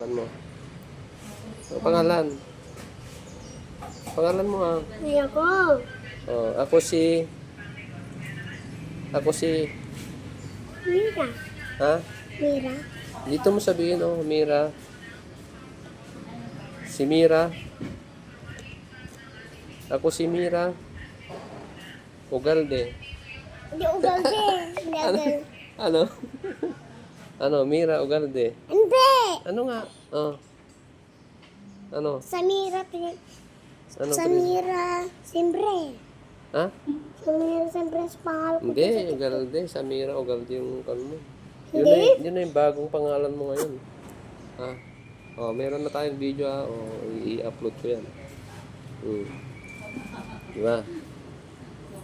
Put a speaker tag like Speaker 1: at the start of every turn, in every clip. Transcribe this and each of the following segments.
Speaker 1: Pangalan mo. Ang pangalan. Pangalan mo ah.
Speaker 2: Ay ako.
Speaker 1: Oh, ako si Ako si
Speaker 2: Mira.
Speaker 1: ha?
Speaker 2: Mira.
Speaker 1: Dito mo sabihin oh, Mira. Si Mira. Ako si Mira. Ugalde.
Speaker 2: Hindi ugalde. Hindi ugalde.
Speaker 1: Ano? ano, Mira Ugalde.
Speaker 2: Hindi.
Speaker 1: Ano nga? Oh. Ano?
Speaker 2: Samira. pin-
Speaker 1: Ano?
Speaker 2: Samira. Siyempre.
Speaker 1: Ha?
Speaker 2: Samira siyempre sa pangalan ko.
Speaker 1: Hindi, Ugalde. Samira Ugalde yung kan mo. Yun na, yun, na yung bagong pangalan mo ngayon. Ha? Oh, meron na tayong video ha. Oh, i-upload ko yan. Hmm. Di ba?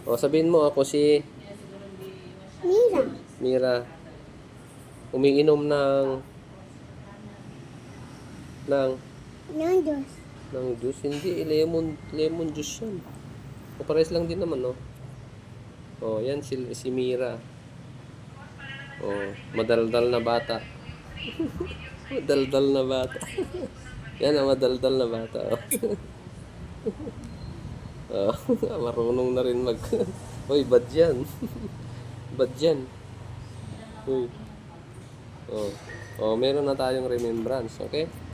Speaker 1: O, sabihin mo ako si
Speaker 2: Mira.
Speaker 1: Mira. Umiinom ng ng
Speaker 2: Ng Diyos.
Speaker 1: ng juice. Hindi, lemon, lemon juice yan. O, pares lang din naman, no? O, yan si, si Mira. O, madaldal na bata. madaldal na bata. yan ang madaldal na bata. O, oh, marunong na rin mag... Uy, bad yan. bad yan. Uy. Oh. Oh, meron na tayong remembrance, okay?